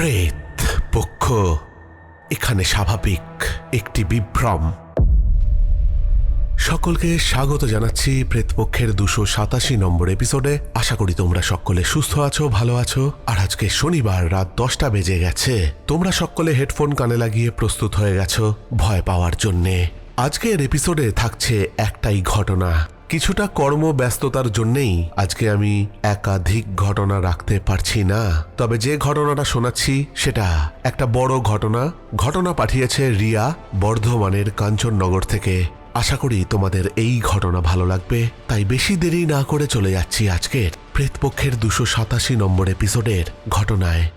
প্রেত পক্ষ এখানে স্বাভাবিক একটি বিভ্রম। সকলকে স্বাগত জানাচ্ছি প্রেতপক্ষের দুশো সাতাশি নম্বর এপিসোডে। আশা করি তোমরা সকলে সুস্থ আছো, ভালো আছো। আর আজকে শনিবার, রাত দশটা বেজে গেছে। তোমরা সকলে হেডফোন কানে লাগিয়ে প্রস্তুত হয়ে গেছো ভয় পাওয়ার জন্যে। আজকের এপিসোডে থাকছে একটাই ঘটনা। কিছুটা কর্মব্যস্ততার জন্যেই আজকে আমি একাধিক ঘটনা রাখতে পারছি না। তবে যে ঘটনাটা শোনাচ্ছি, সেটা একটা বড় ঘটনা। ঘটনা পাঠিয়েছে রিয়া বর্ধমানের কাঞ্চননগর থেকে। আশা করি তোমাদের এই ঘটনা ভালো লাগবে। তাই বেশি দেরি না করে চলে যাচ্ছি আজকের প্রেতপক্ষের দুশো সাতাশি নম্বর এপিসোডের ঘটনায়।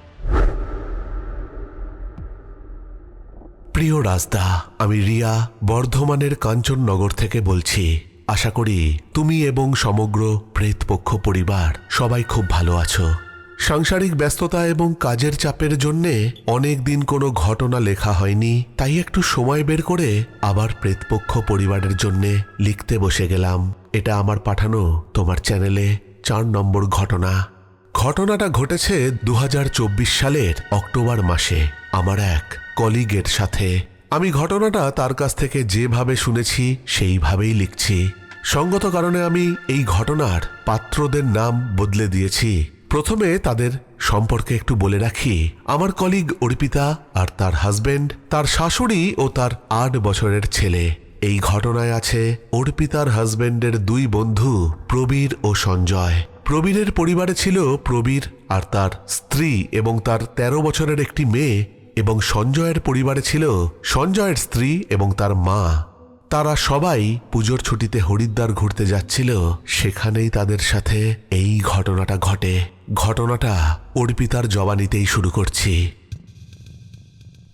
প্রিয় রাজদা, আমি রিয়া বর্ধমানের কাঞ্চননগর থেকে বলছি। আশা করি তুমি এবং সমগ্র প্রেতপক্ষ পরিবার সবাই খুব ভালো আছো। সাংসারিক ব্যস্ততা এবং কাজের চাপের জন্যে অনেক দিন কোনো ঘটনা লেখা হয়নি, তাই একটু সময় বের করে আবার প্রেতপক্ষ পরিবারের জন্যে লিখতে বসে গেলাম। এটা আমার পাঠানো তোমার চ্যানেলে চার নম্বর ঘটনা। ঘটনাটা ঘটেছে দু হাজার চব্বিশ সালের অক্টোবর মাসে। আমার এক কলিগের সাথে আমি ঘটনাটা তার কাছ থেকে যেভাবে শুনেছি, সেইভাবেই লিখছি। সঙ্গত কারণে আমি এই ঘটনার পাত্রদের নাম বদলে দিয়েছি। প্রথমে তাদের সম্পর্কে একটু বলে রাখি। আমার কলিগ অর্পিতা আর তার হাজবেন্ড, তার শাশুড়ি ও তার আট বছরের ছেলে। এই ঘটনায় আছে অর্পিতার হাজবেন্ডের দুই বন্ধু প্রবীর ও সঞ্জয়। প্রবীরের পরিবারে ছিল প্রবীর আর তার স্ত্রী এবং তার ১৩ বছরের একটি মেয়ে এবং সঞ্জয়ের পরিবারে ছিল সঞ্জয়ের স্ত্রী এবং তার মা। তারা সবাই পুজোর ছুটিতে হরিদ্বার ঘুরতে যাচ্ছিল। সেখানেই তাদের সাথে এই ঘটনাটা ঘটে। ঘটনাটা অর্পিতার জবানিতেই শুরু করছি।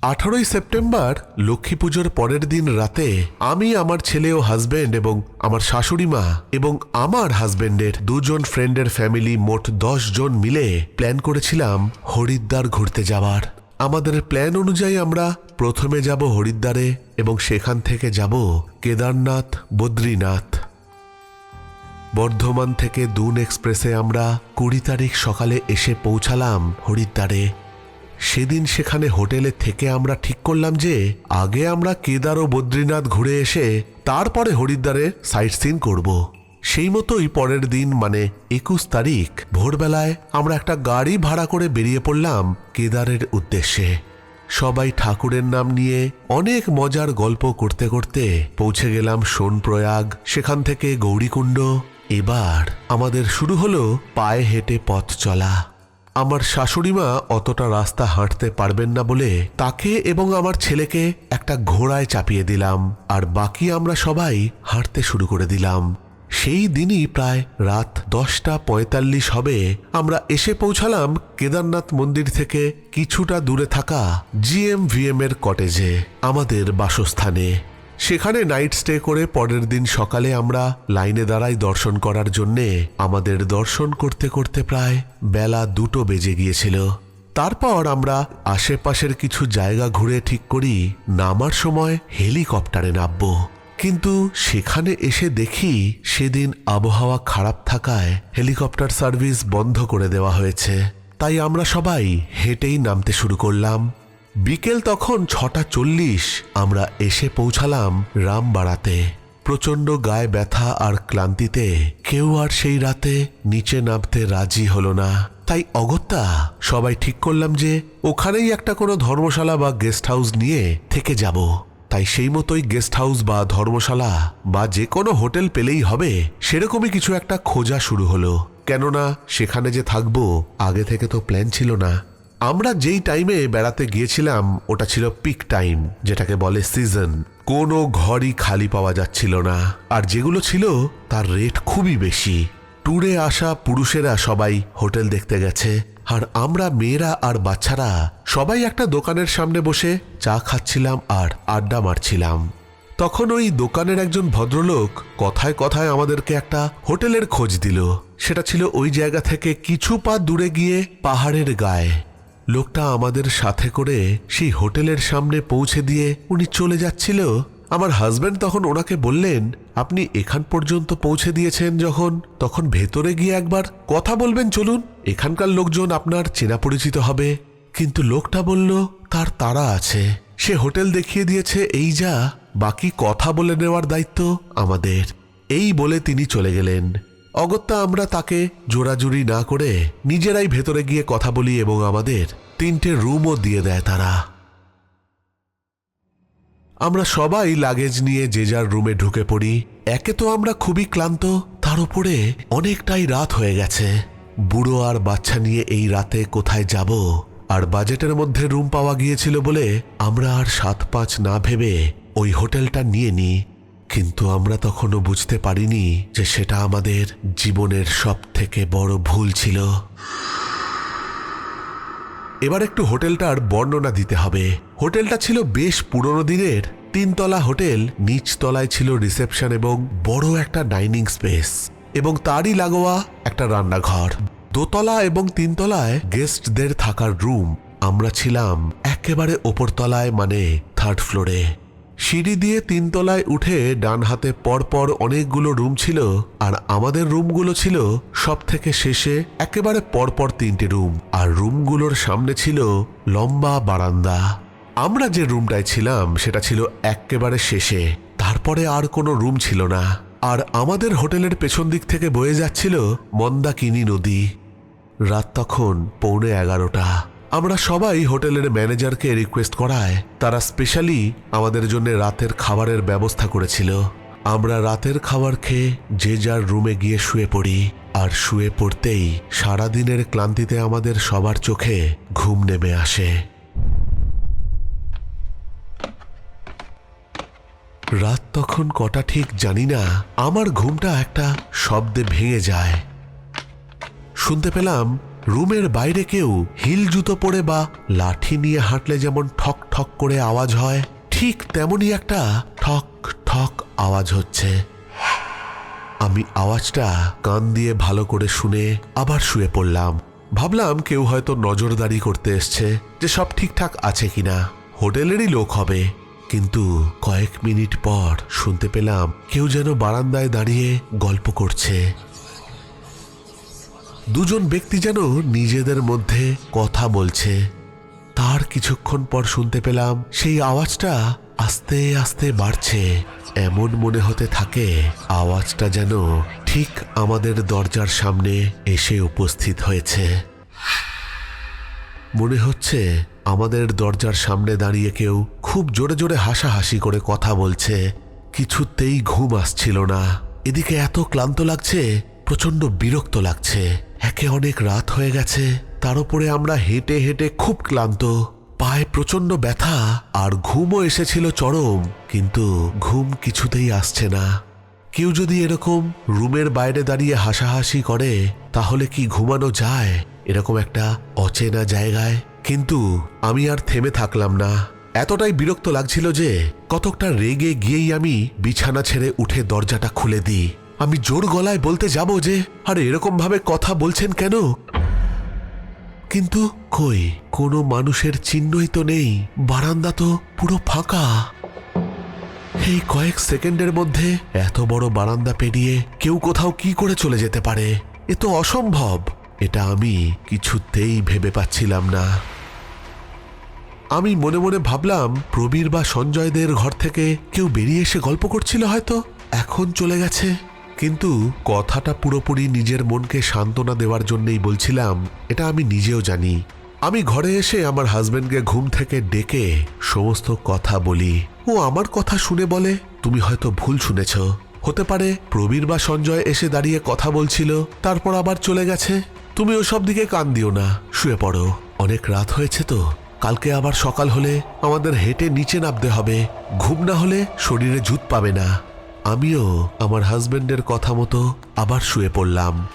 আঠারোই সেপ্টেম্বর, লক্ষ্মী পুজোর পরের দিন রাতে আমি, আমার ছেলে ও হাজবেন্ড এবং আমার শাশুড়ি মা এবং আমার হাজবেন্ডের দুজন ফ্রেন্ডের ফ্যামিলি মোট দশ জন মিলে প্ল্যান করেছিলাম হরিদ্বার ঘুরতে যাওয়ার। আমাদের প্ল্যান অনুযায়ী আমরা প্রথমে যাব হরিদ্বারে এবং সেখান থেকে যাব কেদারনাথ বদ্রীনাথ। বর্ধমান থেকে দুন এক্সপ্রেসে আমরা কুড়ি তারিখ সকালে এসে পৌঁছালাম হরিদ্বারে। সেদিন সেখানে হোটেলে থেকে আমরা ঠিক করলাম যে আগে আমরা কেদার ও বদ্রীনাথ ঘুরে এসে তারপরে হরিদ্বারে সাইট সিন করব। সেই মতোই পরের দিন মানে একুশ তারিখ, ভোরবেলায় আমরা একটা গাড়ি ভাড়া করে বেরিয়ে পড়লাম কেদারের উদ্দেশ্যে। সবাই ঠাকুরের নাম নিয়ে অনেক মজার গল্প করতে করতে পৌঁছে গেলাম সোনপ্রয়াগ, সেখান থেকে গৌরীকুণ্ড। এবার আমাদের শুরু হলো পায়ে হেঁটে পথ চলা। আমার শাশুড়িমা অতটা রাস্তা হাঁটতে পারবেন না বলে তাকে এবং আমার ছেলেকে একটা ঘোড়ায় চাপিয়ে দিলাম, আর বাকি আমরা সবাই হাঁটতে শুরু করে দিলাম। সেই দিনই প্রায় রাত দশটা পঁয়তাল্লিশ হবে। আমরা এসে পৌঁছালাম কেদারনাথ মন্দির থেকে কিছুটা দূরে থাকা জিএমভিএম এর কটেজে, আমাদের বাসস্থানে। সেখানে নাইট স্টে করে পরের দিন সকালে আমরা লাইনে দাঁড়াই দর্শন করার জন্যে। আমাদের দর্শন করতে করতে প্রায় বেলা দুটো বেজে গিয়েছিল। তারপর আমরা আশেপাশের কিছু জায়গা ঘুরে ঠিক করি, নামার সময় হেলিকপ্টারে নামবো। কিন্তু সেখানে এসে দেখি সেদিন আবহাওয়া খারাপ থাকায় হেলিকপ্টার সার্ভিস বন্ধ করে দেওয়া হয়েছে। তাই আমরা সবাই হেঁটেই নামতে শুরু করলাম। বিকেল তখন ছটা চল্লিশ আমরা এসে পৌঁছালাম রামবাড়াতে। প্রচণ্ড গায়ে ব্যথা আর ক্লান্তিতে কেউ আর সেই রাতে নিচে নামতে রাজি হলো না। তাই অগত্যা সবাই ঠিক করলাম যে ওখানেই একটা কোনো ধর্মশালা বা গেস্ট হাউস নিয়ে থেকে যাব। তাই সেই মতোই গেস্ট হাউস বা ধর্মশালা বা যে কোনো হোটেল পেলেই হবে। সেরকমই কিছু একটা খোঁজা শুরু হলো। কেননা, সেখানে যে থাকব, আগে থেকে তো প্ল্যান ছিল না। আমরা যেই টাইমে বেড়াতে গিয়েছিলাম, ওটা ছিল পিক টাইম যেটাকে বলে সিজন কোনো ঘরই খালি পাওয়া যাচ্ছিল না। আর যেগুলো ছিল, তার রেট খুবই বেশি। ট্যুরে আসা পুরুষেরা সবাই হোটেল দেখতে গেছে। আর আমরা মেয়েরা আর বাচ্চারা সবাই একটা দোকানের সামনে বসে চা খাচ্ছিলাম আর আড্ডা মারছিলাম। তখন ওই দোকানের একজন ভদ্রলোক কথায় কথায় আমাদেরকে একটা হোটেলের খোঁজ দিল। সেটা ছিল ওই জায়গা থেকে কিছু পা দূরে গিয়ে পাহাড়ের গায়ে। লোকটা আমাদের সাথে করে সেই হোটেলের সামনে পৌঁছে দিয়ে উনি চলে যাচ্ছিল আমার হাজব্যান্ড তখন ওনাকে বললেন, আপনি এখান পর্যন্ত পৌঁছে দিয়েছেন যখন, তখন ভেতরে গিয়ে একবার কথা বলবেন, চলুন। এখানকার লোকজন আপনার চেনা পরিচিত হবে। কিন্তু লোকটা বলল, তার তারা আছে। সে হোটেল দেখিয়ে দিয়েছে, এই যা, বাকি কথা বলে নেওয়ার দায়িত্ব আমাদের। এই বলে তিনি চলে গেলেন। অগত্যা আমরা তাকে জোরাজুরি না করে নিজেরাই ভেতরে গিয়ে কথা বলি এবং আমাদের তিনটে রুমও দিয়ে দেয় তারা। আমরা সবাই লাগেজ নিয়ে যে যার রুমে ঢুকে পড়ি। একে তো আমরা খুবই ক্লান্ত, তার উপরে অনেকটাই রাত হয়ে গেছে। বুড়ো আর বাচ্চা নিয়ে এই রাতে কোথায় যাব? আর বাজেটের মধ্যে রুম পাওয়া গিয়েছিল বলে আমরা আর সাত পাঁচ না ভেবে ওই হোটেলটা নিয়ে নিই কিন্তু আমরা তখনও বুঝতে পারিনি যে সেটা আমাদের জীবনের সব থেকে বড় ভুল ছিল। এবার একটু হোটেলটার বর্ণনা দিতে হবে। হোটেলটা ছিল বেশ পুরনো দিনের। তিনতলা হোটেল, নিচতলায় ছিল রিসেপশন এবং বড় একটা ডাইনিং স্পেস এবং তারই লাগোয়া একটা রান্নাঘর। দোতলা এবং তিনতলায় গেস্টদের থাকার রুম। আমরা ছিলাম একেবারে ওপরতলায় মানে থার্ড ফ্লোরে। সিঁড়ি দিয়ে তিনতলায় উঠে ডান হাতে পরপর অনেকগুলো রুম ছিল আর আমাদের রুমগুলো ছিল সব থেকে শেষে একেবারে পরপর তিনটে রুম আর রুমগুলোর সামনে ছিল লম্বা বারান্দা। আমরা যে রুমটায় ছিলাম সেটা ছিল একেবারে শেষে। তারপরে আর কোনো রুম ছিল না। আর আমাদের হোটেলের পেছন দিক থেকে বয়ে যাচ্ছিল মন্দাকিনী নদী। রাত তখন পৌনে এগারোটা। আমরা সবাই হোটেলের ম্যানেজারকে রিকোয়েস্ট করায়, তারা স্পেশালি আমাদের জন্য রাতের খাবারের ব্যবস্থা করেছিল। আমরা রাতের খাবার খেয়ে যে যার রুমে গিয়ে শুয়ে পড়ি, আর শুয়ে পড়তেই সারাদিনের ক্লান্তিতে আমাদের সবার চোখে ঘুম নেমে আসে। রাত তখন কটা ঠিক জানি না, আমার ঘুমটা একটা শব্দে ভেঙে যায়। শুনতে পেলাম রুমের বাইরে কেউ হিল জুতো পরে বা লাঠি নিয়ে হাঁটলে যেমন ঠক ঠক করে আওয়াজ হয়, ঠিক তেমনই একটা ঠক ঠক আওয়াজ হচ্ছে। আমি আওয়াজটা কান দিয়ে ভালো করে শুনে আবার শুয়ে পড়লাম। ভাবলাম কেউ হয়তো নজরদারি করতে এসছে যে সব ঠিকঠাক আছে কিনা। হোটেলেরই লোক হবে। কিন্তু কয়েক মিনিট পর শুনতে পেলাম কেউ যেন বারান্দায় দাঁড়িয়ে গল্প করছে। দুজন ব্যক্তি যেন নিজেদের মধ্যে কথা বলছে। তার কিছুক্ষণ পর শুনতে পেলাম সেই আওয়াজটা আস্তে আস্তে বাড়ছে। এমন মনে হতে থাকে আওয়াজটা যেন ঠিক আমাদের দরজার সামনে এসে উপস্থিত হয়েছে। মনে হচ্ছে আমাদের দরজার সামনে দাঁড়িয়ে কেউ খুব জোরে জোরে হাসাহাসি করে কথা বলছে। কিছুতেই ঘুম আসছিল না। এদিকে এত ক্লান্ত লাগছে প্রচণ্ড বিরক্ত লাগছে। একে অনেক রাত হয়ে গেছে। তার উপরে আমরা হেঁটে হেঁটে খুব ক্লান্ত। পায়ে প্রচণ্ড ব্যথা আর ঘুমও এসেছিল চরম, কিন্তু ঘুম কিছুতেই আসছে না। কেউ যদি এরকম রুমের বাইরে দাঁড়িয়ে হাসাহাসি করে, তাহলে কি ঘুমানো যায়? এরকম একটা অচেনা জায়গায়। কিন্তু আমি আর থেমে থাকলাম না। এতটাই বিরক্ত লাগছিল যে, কতকটা রেগে গিয়েই আমি বিছানা ছেড়ে উঠে দরজাটা খুলে দিই। আমি জোর গলায় বলতে যাব যে, আরে এরকম ভাবে কথা বলছেন কেন? কিন্তু কই? কোনো মানুষের চিহ্নই তো নেই। বারান্দা তো পুরো ফাঁকা। এই কয়েক সেকেন্ডের মধ্যে এত বড় বারান্দা পেরিয়ে কেউ কোথাও কি করে চলে যেতে পারে? এ তো অসম্ভব। এটা আমি কিছুতেই ভেবে পাচ্ছিলাম না। আমি মনে মনে ভাবলাম, প্রবীর বা সঞ্জয়দের ঘর থেকে কেউ বেরিয়ে এসে গল্প করছিল হয়তো। এখন চলে গেছে। কিন্তু কথাটা পুরোপুরি নিজের মনকে সান্ত্বনা দেওয়ার জন্যই বলছিলাম, এটা আমি নিজেও জানি। আমি ঘরে এসে আমার হাজব্যান্ডকে ঘুম থেকে ডেকে সমস্ত কথা বলি। ও আমার কথা শুনে বলে, তুমি হয়তো ভুল শুনেছ। হতে পারে প্রবীর বা সঞ্জয় এসে দাঁড়িয়ে কথা বলছিল, তারপর আবার চলে গেছে। তুমি ওসব দিকে কান দিও না, শুয়ে পড়ো। অনেক রাত হয়েছে তো। কালকে আবার সকাল হলে আমাদের হেঁটে নিচে নামতে হবে। ঘুম না হলে শরীরে জুত পাবে না। আমিও আমার হাজবেন্ডের কথা মতো আবার শুয়ে পড়লাম।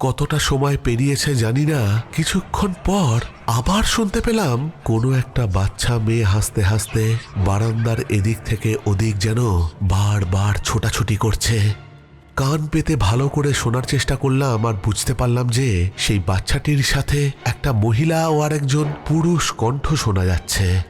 কতটা সময় পেরিয়েছে জানি না, কিছুক্ষণ পর আবার শুনতে পেলাম কোনো একটা বাচ্চা মেয়ে হাসতে হাসতে বারান্দার এদিক থেকে ওদিক যেন বারবার ছোটাছুটি করছে। কান পেতে ভালো করে শোনার চেষ্টা করলাম আর বুঝতে পারলাম যে সেই বাচ্চাটির সাথে একটা মহিলা ও আরেকজন পুরুষ কণ্ঠ শোনা যাচ্ছে।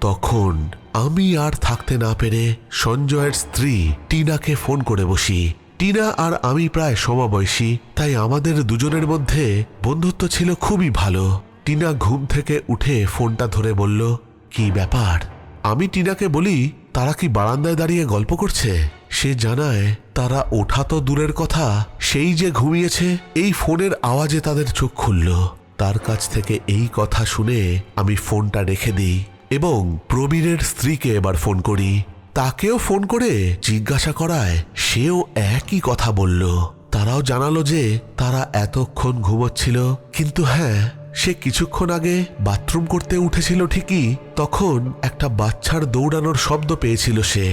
তখন আমি আর থাকতে না পেরে সঞ্জয়ের স্ত্রী টিনাকে ফোন করে বসি। টিনা আর আমি প্রায় সমবয়সী, তাই আমাদের দুজনের মধ্যে বন্ধুত্ব ছিল খুবই ভালো। টিনা ঘুম থেকে উঠে ফোনটা ধরে বলল, কি ব্যাপার? আমি টিনাকে বলি, তারা কি বারান্দায় দাঁড়িয়ে গল্প করছে? সে জানায়, তারা ওঠা তো দূরের কথা, সেই যে ঘুমিয়েছে, এই ফোনের আওয়াজে তাদের চোখ খুলল। তার কাছ থেকে এই কথা শুনে আমি ফোনটা রেখে দিই এবং প্রবীরের স্ত্রীকে এবার ফোন করি। তাকেও ফোন করে জিজ্ঞাসা করায়, সেও একই কথা বলল। তারাও জানালো যে তারা এতক্ষণ ঘুমোচ্ছিল, কিন্তু হ্যাঁ সে কিছুক্ষণ আগে বাথরুম করতে উঠেছিল ঠিকই, তখন একটা বাচ্চার দৌড়ানোর শব্দ পেয়েছিল সে।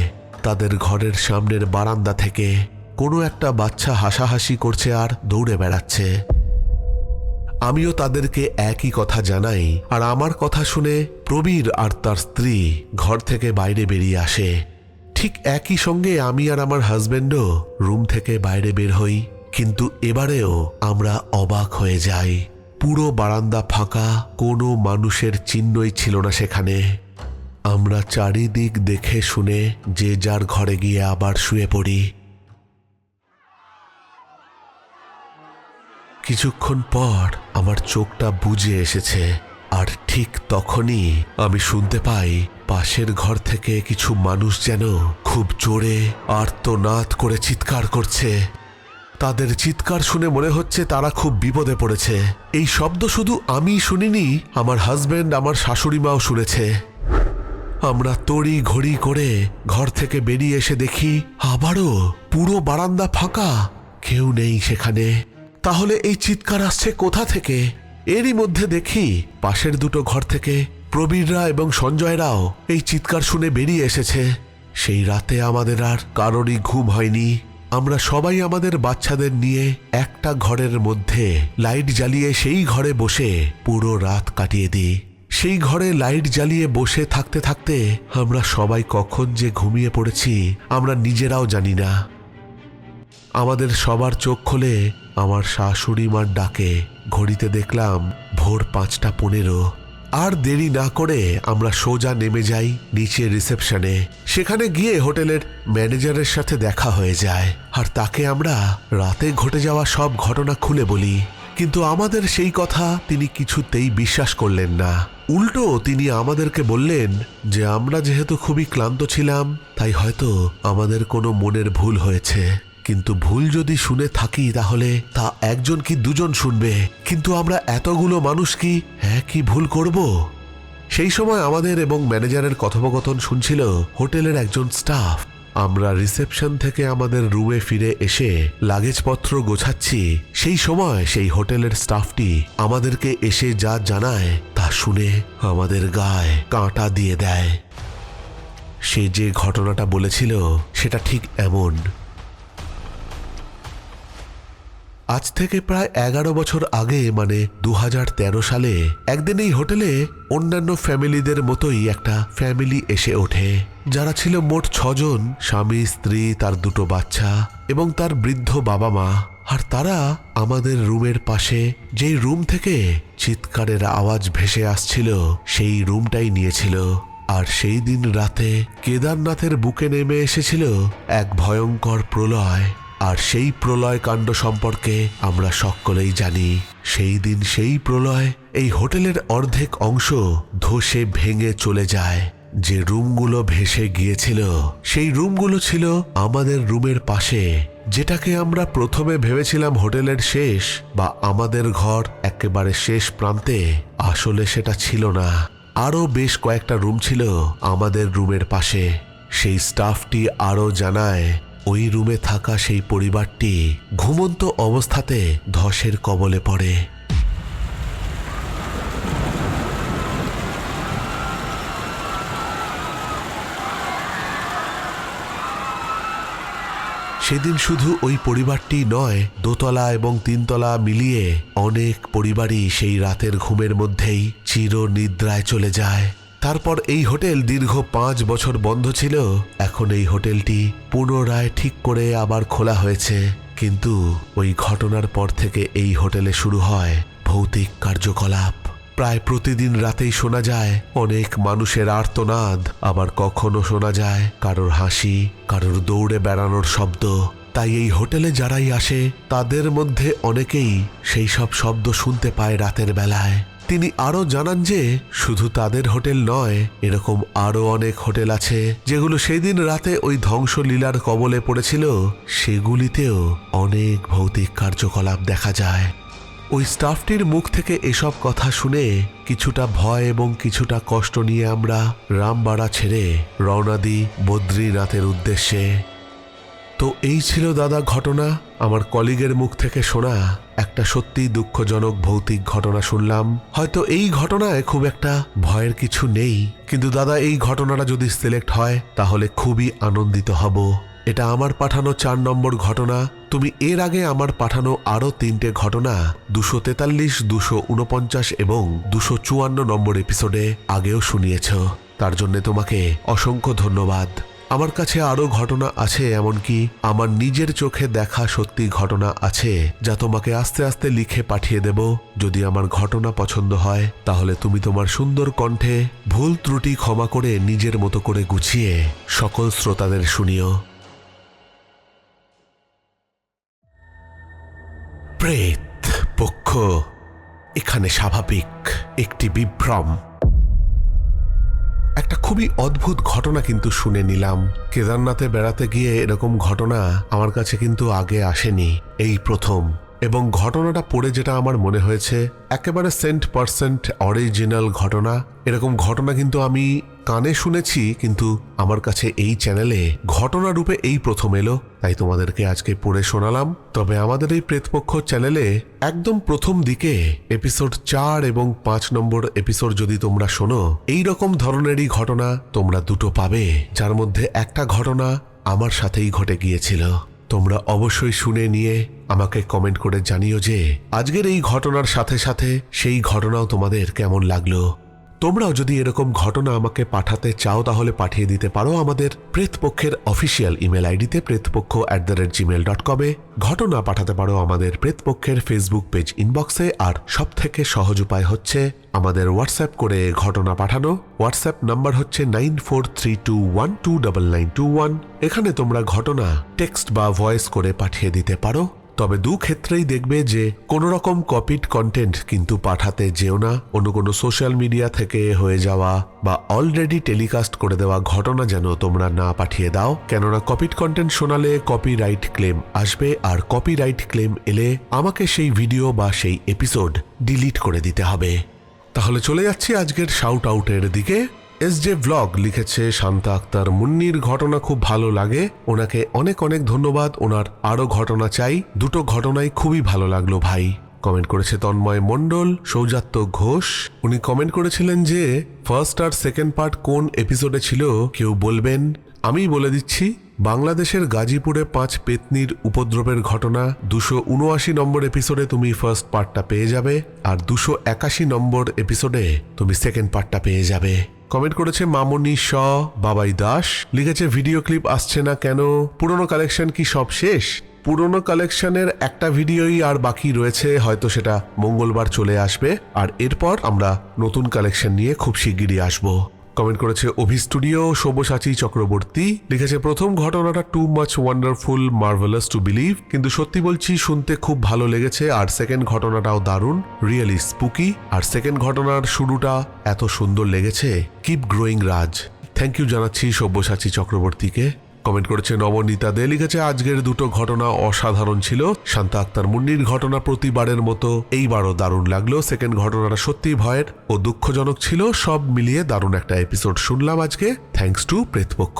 তাদের ঘরের সামনের বারান্দা থেকে কোনো একটা বাচ্চা হাসাহাসি করছে আর দৌড়ে বেড়াচ্ছে। আমিও তাদেরকে একই কথা জানাই আর আমার কথা শুনে প্রবীর আর তার স্ত্রী ঘর থেকে বাইরে বেরিয়ে আসে। ঠিক একই সঙ্গে আমি আর আমার হাজবেন্ডও রুম থেকে বাইরে বের হই, কিন্তু এবারেও আমরা অবাক হয়ে যাই। পুরো বারান্দা ফাঁকা, কোনো মানুষের চিহ্নই ছিল না সেখানে। আমরা চারিদিক দেখে শুনে যে যার ঘরে গিয়ে আবার শুয়ে পড়ি। কিছুক্ষণ পর আমার চোখটা বুঝে এসেছে, আর ঠিক তখনই আমি শুনতে পাই পাশের ঘর থেকে কিছু মানুষ যেন খুব জোরে আর্তনাদ করে চিৎকার করছে। তাদের চিৎকার শুনে মনে হচ্ছে তারা খুব বিপদে পড়েছে। এই শব্দ শুধু আমি শুনিনি, আমার হাজবেন্ড, আমার শাশুড়ি মাও শুনেছে। আমরা তড়ি ঘড়ি করে ঘর থেকে বেরিয়ে এসে দেখি আবারও পুরো বারান্দা ফাঁকা। কেউ নেই সেখানে। তাহলে এই চিৎকার আসছে কোথা থেকে? এরই মধ্যে দেখি পাশের দুটো ঘর থেকে প্রবীররা এবং সঞ্জয়রাও এই চিৎকার শুনে বেরিয়ে এসেছে। সেই রাতে আমাদের আর কারোরই ঘুম হয়নি। আমরা সবাই আমাদের বাচ্চাদের নিয়ে একটা ঘরের মধ্যে লাইট জ্বালিয়ে সেই ঘরে বসে পুরো রাত কাটিয়ে দিই। সেই ঘরে লাইট জ্বালিয়ে বসে থাকতে থাকতে আমরা সবাই কখন যে ঘুমিয়ে পড়েছি, আমরা নিজেরাও জানি না। আমাদের সবার চোখ খোলে আমার শাশুড়ি মার ডাকে, ঘড়িতে দেখলাম ভোর পাঁচটা পনেরো। আর দেরি না করে আমরা সোজা নেমে যাই নিচে রিসেপশনে। সেখানে গিয়ে হোটেলের ম্যানেজারের সাথে দেখা হয়ে যায়। আর তাকে আমরা রাতে ঘটে যাওয়া সব ঘটনা খুলে বলি। কিন্তু আমাদের সেই কথা তিনি কিছুতেই বিশ্বাস করলেন না। উল্টো তিনি আমাদেরকে বললেন যে আমরা যেহেতু খুবই ক্লান্ত ছিলাম, তাই হয়তো আমাদের কোনো মনের ভুল হয়েছে। কিন্তু ভুল যদি শুনে থাকি তাহলে তা একজন কি দুজন শুনবে? কিন্তু আমরা এতগুলো মানুষ কি হ্যাঁ কি ভুল করব? সেই সময় আমাদের এবং ম্যানেজারের কথোপকথন শুনছিল হোটেলের একজন স্টাফ। আমরা রিসেপশন থেকে আমাদের রুমে ফিরে এসে লাগেজপত্র গোছাচ্ছি। সেই সময় সেই হোটেলের স্টাফটি আমাদেরকে এসে যা জানায় তা শুনে আমাদের গায়ে কাঁটা দিয়ে দেয়। সে যে ঘটনাটা বলেছিল, সেটা ঠিক এমন। আজ থেকে প্রায় এগারো বছর আগে মানে দু হাজার তেরো সালে, একদিন এই হোটেলে অন্যান্য ফ্যামিলিদের মতোই একটা ফ্যামিলি এসে ওঠে। যারা ছিল মোট ছজন, স্বামী, স্ত্রী, তার দুটো বাচ্চা এবং তার বৃদ্ধ বাবা মা আর তারা আমাদের রুমের পাশে যেই রুম থেকে চিৎকারের আওয়াজ ভেসে আসছিল, সেই রুমটাই নিয়েছিল। আর সেই দিন রাতে কেদারনাথের বুকে নেমে এসেছিল এক ভয়ঙ্কর প্রলয়। আর সেই প্রলয় কাণ্ড সম্পর্কে আমরা সকলেই জানি। সেই দিন সেই প্রলয়, এই হোটেলের অর্ধেক অংশ ধসে ভেঙে চলে যায়। যে রুমগুলো ভেসে গিয়েছিল, সেই রুমগুলো ছিল আমাদের রুমের পাশে। যেটাকে আমরা প্রথমে ভেবেছিলাম হোটেলের শেষ বা আমাদের ঘর একেবারে শেষ প্রান্তে, আসলে সেটা ছিল না। আরও বেশ কয়েকটা রুম ছিল আমাদের রুমের পাশে। সেই স্টাফটি আরও জানায় ওই রুমে থাকা সেই পরিবারটি ঘুমন্ত অবস্থাতে ধসের কবলে পড়ে। সেদিন শুধু ওই পরিবারটি নয়, দোতলা এবং তিনতলা মিলিয়ে অনেক পরিবারই সেই রাতের ঘুমের মধ্যেই চির নিদ্রায় চলে যায়। তারপর এই হোটেল দীর্ঘ পাঁচ বছর বন্ধ ছিল। এখন এই হোটেলটি পুনরায় ঠিক করে আবার খোলা হয়েছে। কিন্তু ওই ঘটনার পর থেকে এই হোটেলে শুরু হয় ভৌতিক কার্যকলাপ। প্রায় প্রতিদিন রাতেই শোনা যায়, অনেক মানুষের আর্তনাদ। আবার কখনো শোনা যায় কারোর হাসি, কারোর দৌড়ে বেড়ানোর শব্দ। তাই এই হোটেলে যারাই আসে, তাদের মধ্যে অনেকেই সেই সব শব্দ শুনতে পায় রাতের বেলায়। তিনি আরও জানান যে, শুধু তাদের হোটেল নয়, এরকম আরও অনেক হোটেল আছে, যেগুলো সেদিন রাতে ওই ধ্বংসলীলার কবলে পড়েছিল, সেগুলিতেও অনেক ভৌতিক কার্যকলাপ দেখা যায়। ওই স্টাফটির মুখ থেকে এসব কথা শুনে কিছুটা ভয় এবং কিছুটা কষ্ট নিয়ে আমরা রামবাড়া ছেড়ে রওনা দিই বদ্রীনাথের উদ্দেশ্যে। তো এই ছিল দাদা ঘটনা। আমার কলিগের মুখ থেকে শোনা একটা সত্যি দুঃখজনক ভৌতিক ঘটনা শুনলাম। হয়তো এই ঘটনায় খুব একটা ভয়ের কিছু নেই। কিন্তু দাদা, এই ঘটনাটা যদি সিলেক্ট হয়, তাহলে খুবই আনন্দিত হব। এটা আমার পাঠানো চার নম্বর ঘটনা। তুমি এর আগে আমার পাঠানো আরও তিনটে ঘটনা দুশো তেতাল্লিশ, দুশো উনপঞ্চাশ এবং দুশো চুয়ান্ন নম্বর এপিসোডে আগেও শুনিয়েছ। তার জন্য তোমাকে অসংখ্য ধন্যবাদ। আমার কাছে আরও ঘটনা আছে, এমনকি আমার নিজের চোখে দেখা সত্যি ঘটনা আছে, যা তোমাকে আস্তে আস্তে লিখে পাঠিয়ে দেব। যদি আমার ঘটনা পছন্দ হয়, তাহলে তুমি তোমার সুন্দর কণ্ঠে ভুল ত্রুটি ক্ষমা করে নিজের মতো করে গুছিয়ে সকল শ্রোতাদের শুনিও। প্রেত, পক্ষ, এখানে স্বাভাবিক একটি বিভ্রম। একটা খুবই অদ্ভুত ঘটনা কিন্তু শুনে নিলাম। কেদারনাথে বেড়াতে গিয়ে এরকম ঘটনা আমার কাছে কিন্তু আগে আসেনি, এই প্রথম। এবং ঘটনাটা পড়ে যেটা আমার মনে হয়েছে, একেবারে সেন্ট পার্সেন্ট অরিজিনাল ঘটনা। এরকম ঘটনা কিন্তু আমি কানে শুনেছি, কিন্তু আমার কাছে এই চ্যানেলে ঘটনা রূপে এই প্রথম এলো, তাই তোমাদেরকে আজকে পড়ে শোনালাম। তবে আমাদের এই প্রেতপক্ষ চ্যানেলে একদম প্রথম দিকে এপিসোড চার এবং পাঁচ নম্বর এপিসোড যদি তোমরা শোনো, এই রকম ধরনেরই ঘটনা তোমরা দুটো পাবে, যার মধ্যে একটা ঘটনা আমার সাথেই ঘটে গিয়েছিল। তোমরা অবশ্যই শুনে নিয়ে আমাকে কমেন্ট করে জানিও যে, আজকের এই ঘটনার সাথে সাথে সেই ঘটনাও তোমাদের কেমন লাগল? তোমরাও যদি এরকম ঘটনা আমাকে পাঠাতে চাও, তাহলে পাঠিয়ে দিতে পারো আমাদের প্রেতপক্ষের অফিসিয়াল ইমেল আইডিতে Pretpaksha at the rate Gmail dot কমে ঘটনা পাঠাতে পারো আমাদের প্রেতপক্ষের ফেসবুক পেজ ইনবক্সে আর সব থেকে সহজ উপায় হচ্ছে আমাদের হোয়াটসঅ্যাপ করে ঘটনা পাঠানো। হোয়াটসঅ্যাপ নাম্বার হচ্ছে nine four three two one two double nine two one এখানে তোমরা ঘটনা টেক্সট বা ভয়েস করে পাঠিয়ে দিতে পারো। তবে দু ক্ষেত্রেই দেখবে যে কোনো রকম কপিড কন্টেন্ট কিন্তু পাঠাতে যেও না। অন্য কোনো সোশ্যাল মিডিয়া থেকে হয়ে যাওয়া বা অলরেডি টেলিকাস্ট করে দেওয়া ঘটনা যেন তোমরা না পাঠিয়ে দাও। কেননা কপিড কন্টেন্ট শোনালে কপিরাইট ক্লেম আসবে আর কপিরাইট ক্লেম এলে আমাকে সেই ভিডিও বা সেই এপিসোড ডিলিট করে দিতে হবে। তাহলে চলে যাচ্ছি আজকের শাউট আউটের দিকে। এস জে ব্লগ লিখেছে শান্তা আক্তার মুন্নির ঘটনা খুব ভালো লাগে। ওনাকে অনেক অনেক ধন্যবাদ। ওনার আরও ঘটনা চাই। দুটো ঘটনাই খুবই ভালো লাগল ভাই। কমেন্ট করেছে তন্ময় মণ্ডল, সৌজাত্য ঘোষ। উনি কমেন্ট করেছিলেন যে, ফার্স্ট আর সেকেন্ড পার্ট কোন এপিসোডে ছিল? কেউ বলবেন? আমি বলে দিচ্ছি, বাংলাদেশের গাজীপুরে পাঁচ পেতনির উপদ্রবের ঘটনা, দুশো উনআশি নম্বর এপিসোডে তুমি ফার্স্ট পার্টটা পেয়ে যাবে, আর দুশো একাশি নম্বর এপিসোডে তুমি সেকেন্ড পার্টটা পেয়ে যাবে। কমেন্ট করেছে, মামনি স বাবাই দাস। লিখেছে, ভিডিও ক্লিপ আসছে না কেন? পুরনো কালেকশন কি সব শেষ? পুরনো কালেকশনের একটা ভিডিওই আর বাকি রয়েছে, হয়তো সেটা মঙ্গলবার চলে আসবে। আর এরপর আমরা নতুন কালেকশন নিয়ে খুব শিগগিরই আসব। কমেন্ট করেছে অভি স্টুডিও সব্যসাচী চক্রবর্তী। লিখেছে, প্রথম ঘটনাটা too much wonderful marvellous to believe কিন্তু সত্যি বলছি, শুনতে খুব ভালো লেগেছে, আর সেকেন্ড ঘটনাটাও দারুণ রিয়েলি স্পুকি আর সেকেন্ড ঘটনার শুরুটা এত সুন্দর লেগেছে। Keep growing Raj thank you জানাচ্ছি সব্যসাচী চক্রবর্তীকে। কমেন্ট করেছে নবনীতা দে, লিখেছে, আজকের দুটো ঘটনা অসাধারণ ছিল। শান্তা আক্তার মুন্নির ঘটনা প্রতিবারের মতো এইবারও দারুণ লাগল। সেকেন্ড ঘটনাটা সত্যি ভয়ের ও দুঃখজনক ছিল। সব মিলিয়ে দারুণ একটা এপিসোড শুনলাম আজকে। Thanks to Pretpokkho.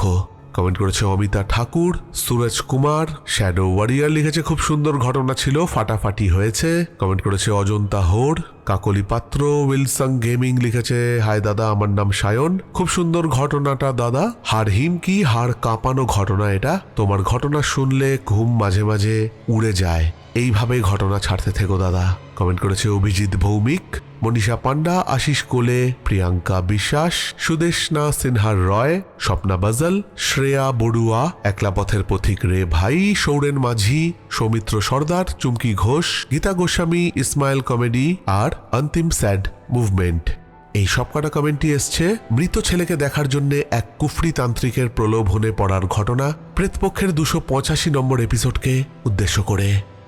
কমেন্ট করেছে অমিতা ঠাকুর, সুরজ কুমার শ্যাডো ওয়ারিয়ার লিখেছে, খুব সুন্দর ঘটনা ছিল, ফাটাফাটি হয়েছে। কমেন্ট করেছে অজন্তা হোর কাকলি পাত্র উইলসং গেমিং লিখেছে, হায় দাদা, আমার নাম সায়ন। খুব সুন্দর ঘটনাটা দাদা, হার হিম কি, হার কাঁপানো ঘটনা এটা। তোমার ঘটনা শুনলে ঘুম মাঝে মাঝে উড়ে যায়। এইভাবে ঘটনা ছাড়তে থেকো, দাদা। কমেন্ট করেছে অভিজিৎ ভৌমিক, মনীষা পান্ডা আশিস কোলে, প্রিয়াঙ্কা বিশ্বাস সুদেশনা সিনহার রয়, স্বপ্না বাজল, শ্রেয়া বড়ুয়া, একলা পথের পথিক রে ভাই, সৌরেন মাঝি, সৌমিত্র সর্দার, চুমকি ঘোষ, গীতা গোস্বামী, ইসমাইল কমেডি আর অন্তিম স্যাড মুভমেন্ট। এই সব কটা কমেন্টই এসছে, মৃত ছেলেকে দেখার জন্য এক কুফরি তান্ত্রিকের প্রলোভনে পড়ার ঘটনা প্রেতপক্ষের দুশো পঁচাশি নম্বর এপিসোডকে উদ্দেশ্য করে।